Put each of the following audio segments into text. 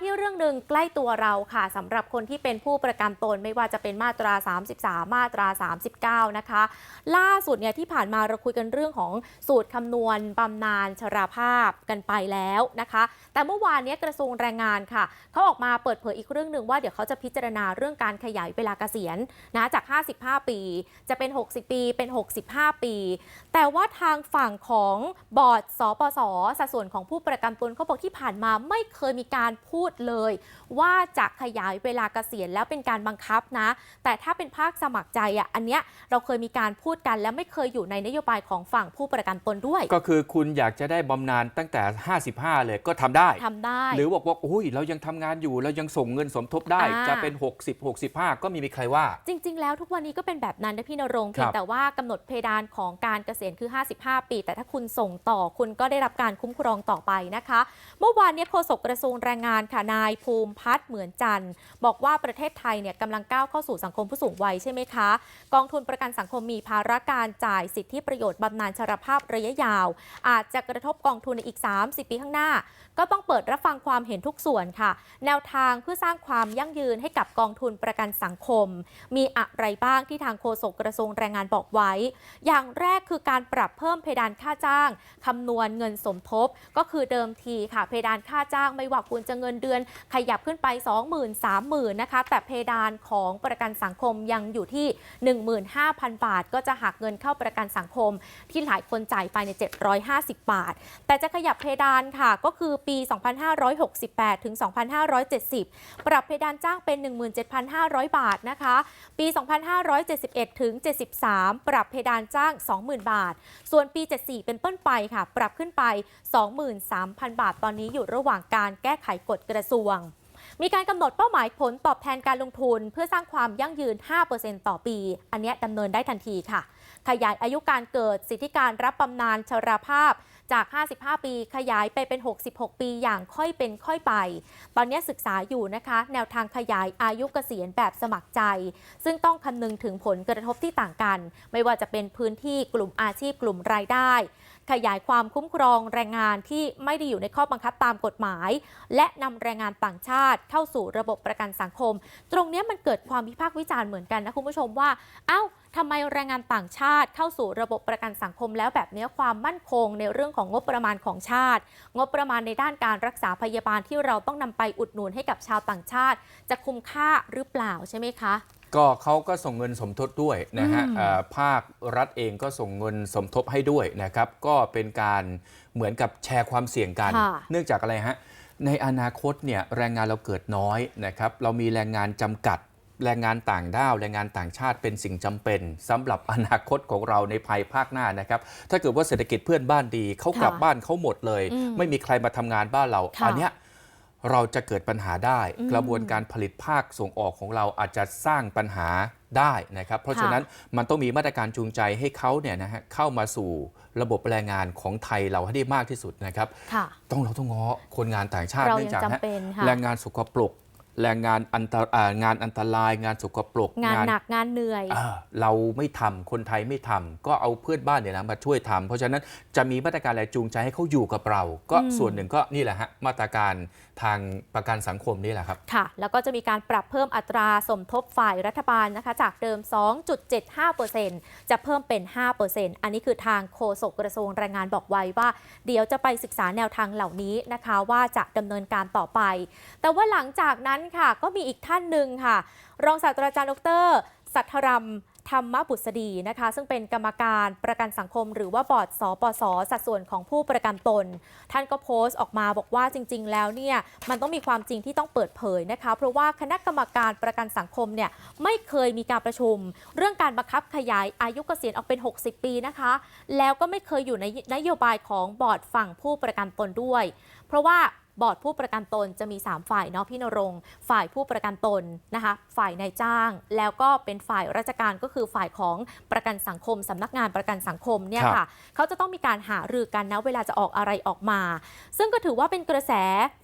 ที่เรื่องหนึ่งใกล้ตัวเราค่ะสำหรับคนที่เป็นผู้ประกันตนไม่ว่าจะเป็นมาตรา 33 มาตรา 39 นะคะ ล่าสุดเนี่ยที่ผ่านมาเราคุยกันเรื่องของสูตรคำนวณบำนาญชราภาพกันไปแล้วนะคะ แต่เมื่อวานนี้กระทรวงแรงงานค่ะเขาออกมาเปิดเผยอีกเรื่องหนึ่งว่าเดี๋ยวเขาจะพิจารณาเรื่องการขยายเวลาเกษียณนะจาก 55 ปี จะเป็น 60 ปีเป็น 65 ปี แต่ว่าทางฝั่งของบอร์ดสปสสัดส่วนของผู้ประกันตนเขาบอกที่ผ่านมาไม่เคยมีการพูดเลยว่าจะขยายเวลาเกษียณแล้วเป็นการบังคับนะ แต่ถ้าเป็นภาคสมัครใจอะอันเนี้ยเราเคยมีการพูดกันและไม่เคยอยู่ในนโยบายของฝั่งผู้ประกันตนด้วย ก็คือคุณอยากจะได้บำนาญตั้งแต่ 55 เลยก็ทำได้ทำได้ หรือบอกว่าอุ้ยเรายังทำงานอยู่เรายังส่งเงินสมทบได้อ่าจะเป็น 60 65 ก็ไมมีใครว่า จริง ๆ แล้วทุกวันนี้ก็เป็นแบบนั้นนะพี่นรงค์ครับเพียงแต่ว่ากำหนดเพดานของการเกษียณคือ 55 ปี แต่ถ้าคุณส่งต่อคุณก็ได้รับการคุ้มครองต่อไปนะคะ เมื่อวานเนี้โฆษกกระทรวงแรงงานค่ะนายภูมิพัฒน์เหมือนจันทร์บอกว่าประเทศไทยเนี่ยกำลังก้าวเข้าสู่สังคมผู้สูงวัยใช่ไหมคะ กองทุนประกันสังคมมีภาระการจ่ายสิทธิประโยชน์บำนาญชราภาพระยะยาว อาจจะกระทบกองทุนในอีก 30 ปีข้างหน้า ก็ต้องเปิดรับฟังความเห็นทุกส่วนค่ะ แนวทางเพื่อสร้างความยั่งยืนให้กับกองทุนประกันสังคม มีอะไรบ้างที่ทางโฆษกกระทรวงแรงงานบอกไว้ อย่างแรกคือการปรับเพิ่มเพดานค่าจ้างคำนวณเงินสมทบ ก็คือเดิมทีค่ะ เพดานค่าจ้างไม่ว่าคุณจะเงินเดือนขยับขึ้นไป 20,000 30,000นะคะแต่เพดานของประกันสังคมยังอยู่ที่ 15,000 บาท ก็จะหักเงินเข้าประกันสังคม ที่หลายคนจ่ายไปใน 750 บาท แต่จะขยับเพดานค่ะก็คือปี 2568 ถึง 2570 ปรับเพดานจ้างเป็น 17,500 บาทนะคะ ปี 2571 ถึง 73 ปรับเพดานจ้าง 20,000 บาท ส่วนปี 74 เป็นต้นไปค่ะ ปรับขึ้นไป 23,000 บาท ตอนนี้อยู่ระหว่างการแก้ไขกฎกระทรวง มีการกำหนดเป้าหมายผลตอบแทนการลงทุน เพื่อสร้างความยั่งยืน 5%ต่อปี อันนี้ดำเนินได้ทันทีค่ะ ขยายอายุการเกิดสิทธิการรับบำนาญชราภาพจาก 55 ปี ขยายไปเป็น 66 ปี อย่างค่อยเป็นค่อยไป ตอนนี้ศึกษาอยู่นะคะ แนวทางขยายอายุเกษียณแบบสมัครใจ ซึ่งต้องคำนึงถึงผลกระทบที่ต่างกัน ไม่ว่าจะเป็นพื้นที่กลุ่มอาชีพกลุ่มรายได้ ขยายความคุ้มครองแรงงานที่ไม่ได้อยู่ในข้อบังคับตามกฎหมาย และนำแรงงานต่างชาติเข้าสู่ระบบประกันสังคม ตรงนี้มันเกิดความวิพากษ์วิจารณ์เหมือนกันนะคุณผู้ชมว่า เอ้าทำไมแรงงานต่างชาติเข้าสู่ระบบประกันสังคมแล้วแบบนี้ความมั่นคงในเรื่องของงบประมาณของชาติ งบประมาณในด้านการรักษาพยาบาลที่เราต้องนำไปอุดหนุนให้กับชาวต่างชาติ จะคุ้มค่าหรือเปล่าใช่ไหมคะ ก็เขาก็ส่งเงินสมทบด้วยนะฮะอืมเอ่อภาครัฐเองก็ส่งเงินสมทบให้ด้วยนะครับ ก็เป็นการเหมือนกับแชร์ความเสี่ยงกันค่ะเนื่องจากอะไรฮะในอนาคตเนี่ยแรงงานเราเกิดน้อยนะครับ เรามีแรงงานจำกัด แรงงานต่างด้าว แรงงานต่างชาติเป็นสิ่งจำเป็นสำหรับอนาคตของเราในภายภาคหน้านะครับ ถ้าเกิดว่าเศรษฐกิจเพื่อนบ้านดีเขากลับค่ะบ้านเขาหมดเลยอืมไม่มีใครมาทำงานบ้านเราค่ะอัเนี้ย เราจะเกิดปัญหาได้อืมกระบวนการผลิตภาคส่งออกของเราอาจจะสร้างปัญหาได้นะครับ เพราะฉะนั้นมันต้องมีมาตรการจูงใจให้เขาเนี่ยนะฮะเข้ามาสู่ระบบแรงงานของไทยเราให้ได้มากที่สุดนะครับค่ะต้องเราต้องง้อคนงานต่างชาติเราเนื่องยังจากจำฮะเป็นค่ะแรงงานสกปรกแรงงานอันตรอ่างานอันตรายงานสกปรกงานหนักงานเหนื่อยอ่าเราไม่ทำคนไทยไม่ทำก็เอาเพื่อนบ้านเนี่ยนะมาช่วยทำเพราะฉะนั้นจะมีมาตรการอะไรจูงใจให้เขาอยู่กับเรา ก็อืมส่วนหนึ่งก็นี่แหละฮะมาตรการ ทางประกันสังคมนี่แหละครับ ค่ะ แล้วก็จะมีการปรับเพิ่มอัตราสมทบฝ่ายรัฐบาลนะคะ จากเดิม 2.75%จะเพิ่มเป็น 5%อันนี้คือทางโฆษกกระทรวงแรงงานบอกไว้ว่า เดี๋ยวจะไปศึกษาแนวทางเหล่านี้นะคะ ว่าจะดำเนินการต่อไป แต่ว่าหลังจากนั้นค่ะ ก็มีอีกท่านหนึ่งค่ะ รองศาสตราจารย์ดรสัทธรัม ธรรมบุษดีนะคะ ซึ่งเป็นกรรมการประกันสังคม หรือว่าบอร์ดสปสสัดส่วนของผู้ประกันตน ท่านก็โพสต์ออกมาบอกว่าจริง ๆ แล้วเนี่ยมันต้องมีความจริงที่ต้องเปิดเผยนะคะ เพราะว่าคณะกรรมการประกันสังคมเนี่ยไม่เคยมีการประชุม เรื่องการบังคับขยายอายุเกษียณออกเป็น 60 ปีนะคะ แล้วก็ไม่เคยอยู่ในนโยบายของบอร์ดฝั่งผู้ประกันตนด้วย เพราะว่า บอร์ดผู้ประกันตนจะมี 3 ฝ่ายเนาะพี่นรงค์ฝ่ายผู้ประกันตนนะคะ ฝ่ายนายจ้าง แล้วก็เป็นฝ่ายราชการก็คือฝ่ายของประกันสังคมสำนักงานประกันสังคมเนี่ยครัค่ะบเขาจะต้องมีการหารือกันนะเวลาจะออกอะไรออกมา ซึ่งก็ถือว่าเป็นกระแส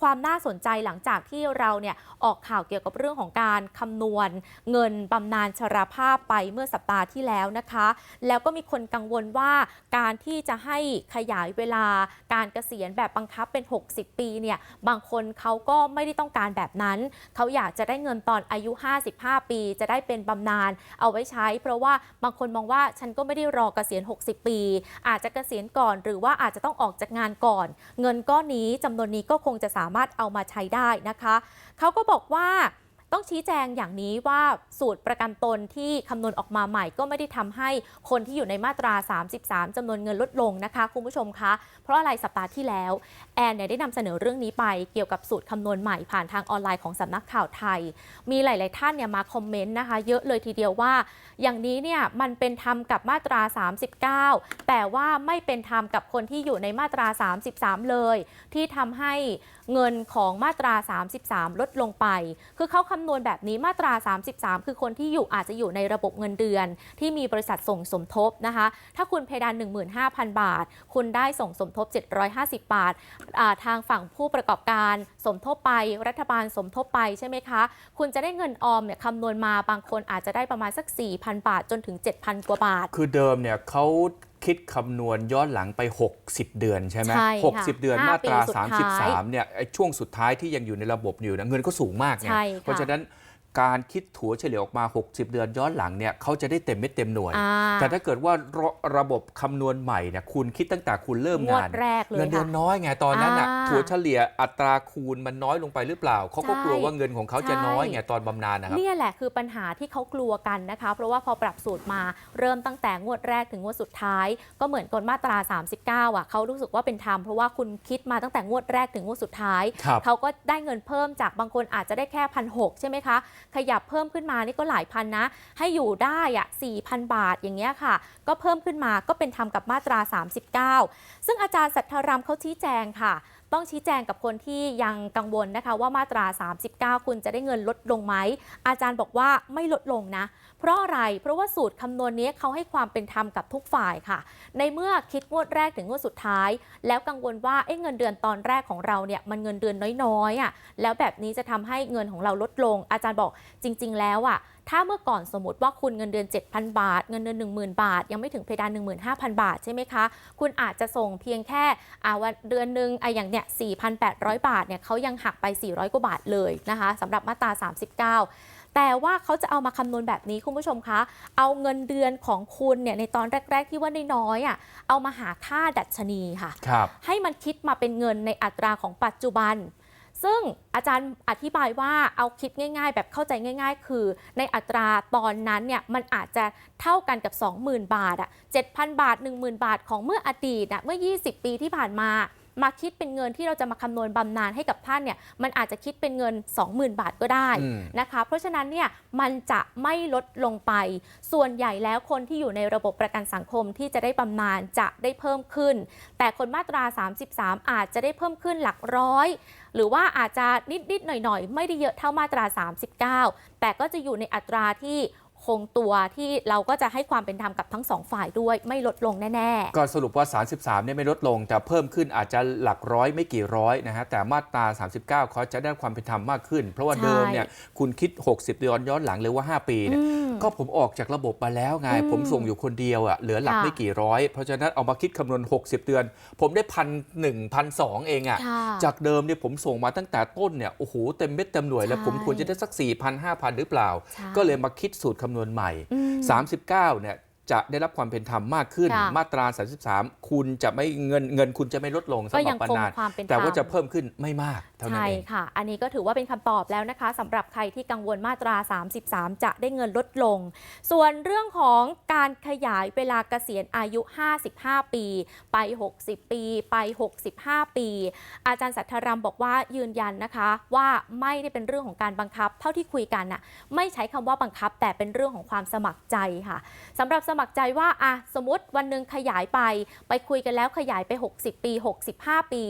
ความน่าสนใจหลังจากที่เราเนี่ยออกข่าวเกี่ยวกับเรื่องของการคำนวณ เงินบำนาญชราภาพไปเมื่อสัปดาห์ที่แล้วนะคะ แล้วก็มีคนกังวลว่าการที่จะให้ขยายเวลาการเกษียณแบบบังคับเป็น 60 ปีเนี่ยบางคนเขาก็ไม่ได้ต้องการแบบนั้น เขาอยากจะได้เงินตอนอายุ 55 ปี จะได้เป็นบำนาญเอาไว้ใช้ เพราะว่าบางคนมองว่าฉันก็ไม่ได้รอเกษียณ 60 ปี อาจจะเกษียณก่อน หรือว่าอาจจะต้องออกจากงานก่อน เงินก้อนนี้จำนวนนี้ก็คงจะสามารถเอามาใช้ได้นะคะ เขาก็บอกว่า ต้องชี้แจงอย่างนี้ว่าสูตรประกันตนที่คำนวณออกมาใหม่ก็ไม่ได้ทำให้คนที่อยู่ในมาตรา 33จำนวนเงินลดลงนะคะคุณผู้ชมคะเพราะอะไรสัปดาห์ที่แล้วแอนเนี่ยได้นำเสนอเรื่องนี้ไปเกี่ยวกับสูตรคำนวณใหม่ผ่านทางออนไลน์ของสำนักข่าวไทย มีหลาย ๆ ท่านเนี่ยมาคอมเมนต์นะคะ เยอะเลยทีเดียวว่า อย่างนี้เนี่ยมันเป็นธรรมกับมาตรา 39 แต่ว่าไม่เป็นธรรมกับคนที่อยู่ในมาตรา 33 เลย ที่ทำให้เงินของมาตรา 33 ลดลงไป คือเขาคำนวณแบบนี้มาตรา 33 คือคนที่อยู่อาจจะอยู่ในระบบเงินเดือน ที่มีบริษัทส่งสมทบนะคะ ถ้าคุณเพดาน 15,000 บาท คุณได้ส่งสมทบ 750 บาทอ่าทางฝั่งผู้ประกอบการสมทบไปรัฐบาลสมทบไปใช่ไหมคะ คุณจะได้เงินออมเนี่ยคำนวณมาบางคนอาจจะได้ประมาณสัก 4,000 บาทจนถึง 7,000 กว่าบาท คือเดิมเนี่ยเขา คิดคำนวณย้อนหลังไป 60 เดือนใช่ไหมใช่ค่ะ60เดือนห้ามาตรา ปีสุดท้าย33เนี่ยไอ้ช่วงสุดท้ายที่ยังอยู่ในระบบอยู่นะเงินก็สูงมากไงใช่ค่ะ เพราะฉะนั้น การคิดถัวเฉลี่ยออกมา 60 เดือนย้อนหลังเนี่ยเขาจะได้เต็มเม็ดเต็มหน่วยอ่าแต่ถ้าเกิดว่าระระบบคำนวณใหม่เนี่ยคุณคิดตั้งแต่คุณเริ่มงวดงานแรกเลยเงินเดือนค่ะน้อยไงตอนนั้นอะอ่าถัวเฉลี่ยอัตราคูณมันน้อยลงไปหรือเปล่าเขาก็ใช่กลัวว่าเงินของเขาจะใช่น้อยไงตอนบำนาญนะครับเนี่ยแหละคือปัญหาที่เขากลัวกันนะคะ เพราะว่าพอปรับสูตรมาเริ่มตั้งแต่งวดแรกถึงงวดสุดท้าย ก็เหมือนกฎมาตรา 39 อะเขารู้สึกว่าเป็นธรรมเพราะว่าคุณคิดมาตั้งแต่งวดแรกถึงงวดสุดท้ายครับเขาก็ได้เงินเพิ่มจากบางคนอาจจะได้แค่พันหใช่ไหมคะขยับเพิ่มขึ้นมานี่ก็หลายพันนะ ให้อยู่ได้อะ4,000 บาทอย่างเงี้ยค่ะ ก็เพิ่มขึ้นมาก็เป็นธรรมกับมาตรา 39 ซึ่งอาจารย์สัทธารามเขาชี้แจงค่ะ ต้องชี้แจงกับคนที่ยังกังวลนะคะว่ามาตรา 39 คุณจะได้เงินลดลงไหม อาจารย์บอกว่าไม่ลดลงนะ เพราะอะไร เพราะว่าสูตรคำนวณนี้เขาให้ความเป็นธรรมกับทุกฝ่ายค่ะ ในเมื่อคิดงวดแรกถึงงวดสุดท้าย แล้วกังวลว่าเอ๊ะเงินเดือนตอนแรกของเราเนี่ยมันเงินเดือนน้อยๆอะแล้วแบบนี้จะทำให้เงินของเราลดลง อาจารย์บอกจริง ๆ แล้วอะถ้าเมื่อก่อนสมมติว่าคุณเงินเดือน 7,000 บาท เงินเดือน10,000 บาท ยังไม่ถึงเพดาน15,000 บาทใช่ไหมคะ คุณอาจจะส่งเพียงแค่อ่าวันเดือนหนึ่งอะอย่างเนี่ย4,800 บาทเนี่ยเขายังหักไป 400 กว่าบาทเลยนะคะสำหรับมาตรา 39แต่ว่าเขาจะเอามาคำนวณแบบนี้คุณผู้ชมคะ เอาเงินเดือนของคุณเนี่ยในตอนแรก ๆ ที่ว่าน้อยๆอะ เอามาหาค่าดัชนีค่ะครับให้มันคิดมาเป็นเงินในอัตราของปัจจุบัน ซึ่งอาจารย์อธิบายว่าเอาคิดง่าย ๆ แบบเข้าใจง่าย ๆ คือ ในอัตราตอนนั้นเนี่ยมันอาจจะเท่ากันกับ 20,000 บาทอะ7,000 บาท 10,000 บาทของเมื่ออดีตอะเมื่อ 20 ปีที่ผ่านมามาคิดเป็นเงินที่เราจะมาคำนวณบำนาญให้กับท่านเนี่ยมันอาจจะคิดเป็นเงิน 20,000 บาทก็ได้อืมนะคะ เพราะฉะนั้นเนี่ยมันจะไม่ลดลงไป ส่วนใหญ่แล้วคนที่อยู่ในระบบประกันสังคมที่จะได้บำนาญจะได้เพิ่มขึ้น แต่คนมาตรา 33 อาจจะได้เพิ่มขึ้นหลักร้อย หรือว่าอาจจะนิดๆหน่อยๆ ไม่ได้เยอะเท่ามาตรา 39 แต่ก็จะอยู่ในอัตราที่คงตัวที่เราก็จะให้ความเป็นธรรมกับทั้งสองฝ่ายด้วยไม่ลดลงแน่ ๆ ก็สรุปว่า 33 เนี่ยไม่ลดลง แต่เพิ่มขึ้นอาจจะหลักร้อยไม่กี่ร้อยนะฮะ แต่มาตรา 39เขาจะได้ความเป็นธรรมมากขึ้น เพราะว่าใช่เดิมเนี่ยคุณคิด 60เดือนย้อนหลังหรือว่า 5 ปีเนี่ยอืม ก็ผมออกจากระบบมาแล้วไงอืมผมส่งอยู่คนเดียวอะเหลือหลักค่ะไม่กี่ร้อย เพราะฉะนั้นเอามาคิดคำนวณ 60 เดือน ผมได้พันหนึ่งพันสองเองอะค่ะจากเดิมเนี่ยผมส่งมาตั้งแต่ต้นเนี่ยโอ้โหเต็มเม็ดเต็มหน่วยแล้วใช่ผมควรจะได้สัก4,000 5,000 หรือเปล่าใช่ก็เลยมาคิดสูตรคำนวณใหม่อืม39เนี่ย จะได้รับความเป็นธรรมมากขึ้น ค่ะมาตรา 33 คุณจะไม่เงินเงินคุณจะไม่ลดลงก็สำหรัยับงบำคงนาญความเป็นธรรม แต่ว่าจะเพิ่มขึ้นไม่มากเท่านั้นใช่เอง ค่ะ อันนี้ก็ถือว่าเป็นคำตอบแล้วนะคะสำหรับใครที่กังวลมาตรา 33 จะได้เงินลดลง ส่วนเรื่องของการขยายเวลาเกษียณอายุ 55 ปี ไป 60 ปี ไป 65 ปี อาจารย์สัทธารามบอกว่ายืนยันนะคะ ว่าไม่ได้เป็นเรื่องของการบังคับ เท่าที่คุยกันน่ะไม่ใช้คำว่าบังคับ แต่เป็นเรื่องของความสมัครใจค่ะสำหรับสมัครใจว่าอะสมมติวันหนึ่งขยายไป ไปคุยกันแล้วขยายไป 60 ปี 65 ปี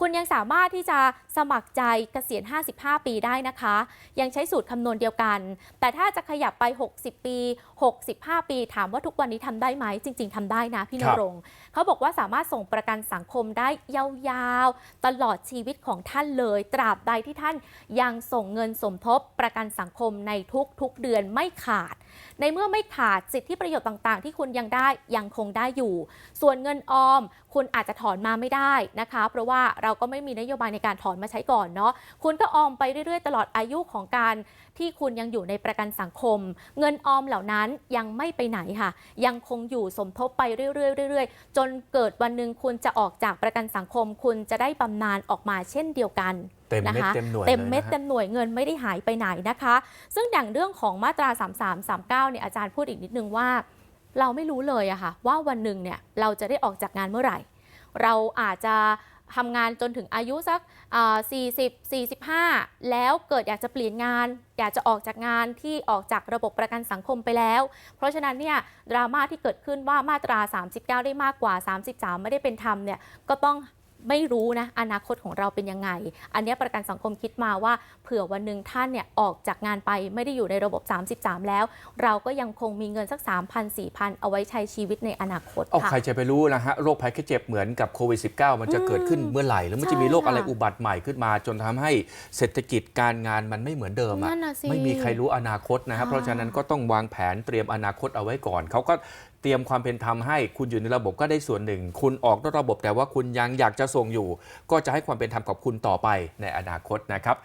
คุณยังสามารถที่จะสมัครใจเกษียณ 55 ปีได้นะคะ ยังใช้สูตรคำนวณเดียวกัน แต่ถ้าจะขยับไป 60 ปี 65 ปี ถามว่าทุกวันนี้ทำได้ไหม จริง ๆทำได้นะพี่นครับรงค์เขาบอกว่าสามารถส่งประกันสังคมได้ยาวๆ ตลอดชีวิตของท่านเลย ตราบใดที่ท่านยังส่งเงินสมทบประกันสังคมในทุกๆเดือนไม่ขาด ในเมื่อไม่ขาดสิทธิประโยชน์ต่างๆ ที่คุณยังได้ยังคงได้อยู่ ส่วนเงินออม คุณอาจจะถอนมาไม่ได้นะคะ เพราะว่าเราเราก็ไม่มีนโยบายในการถอนมาใช้ก่อนเนาะคุณก็ออมไปเรื่อยๆ ตลอดอายุของการที่คุณยังอยู่ในประกันสังคม เงินออมเหล่านั้นยังไม่ไปไหนค่ะ ยังคงอยู่สมทบไปเรื่อยๆเรื่อยๆ จนเกิดวันหนึ่งคุณจะออกจากประกันสังคม คุณจะได้บำนาญออกมาเช่นเดียวกัน เต็มเม็ดนะคะเต็มหน่วยเต็มเม็ดลยนะฮะเต็มหน่วยเงินไม่ได้หายไปไหนนะคะ ซึ่งอย่างเรื่องของมาตรา 33 39เนี่ยอาจารย์พูดอีกนิดนึงว่า เราไม่รู้เลยอะค่ะว่าวันหนึ่งเนี่ยเราจะได้ออกจากงานเมื่อไหร่ เราอาจจะทำงานจนถึงอายุสักอ่า40 45 แล้วเกิดอยากจะเปลี่ยนงาน อยากจะออกจากงานที่ออกจากระบบประกันสังคมไปแล้ว เพราะฉะนั้นเนี่ยดราม่าที่เกิดขึ้นว่ามาตรา 39 ได้มากกว่า 33 ไม่ได้เป็นธรรมเนี่ยก็ต้อง ไม่รู้นะอนาคตของเราเป็นยังไง อันเนี้ยประกันสังคมคิดมาว่า เผื่อวันหนึ่งท่านเนี่ยออกจากงานไปไม่ได้อยู่ในระบบ 33 แล้ว เราก็ยังคงมีเงินสัก 3,000 4,000เอาไว้ใช้ชีวิตในอนาคตเอาค่ะใครจะไปรู้นะฮะโรคภัยแค่เจ็บเหมือนกับโควิด -19 มันจะเกิดขึ้นเมื่อไหร่ แล้วมันจะมีโรคอะไรใช่ค่ะอุบัติใหม่ขึ้นมา จนทำให้เศรษฐกิจการงานมันไม่เหมือนเดิมอะนั่นน่ะสิไม่มีใครรู้อนาคตนะครับค่ะเพราะฉะนั้นก็ต้องวางแผนเตรียมอนาคตเอาไว้ก่อนเขาก็ เตรียมความเป็นธรรมให้คุณอยู่ในระบบก็ได้ส่วนหนึ่ง คุณออกนอกระบบแต่ว่าคุณยังอยากจะส่งอยู่ ก็จะให้ความเป็นธรรมกับคุณต่อไปในอนาคตนะครับ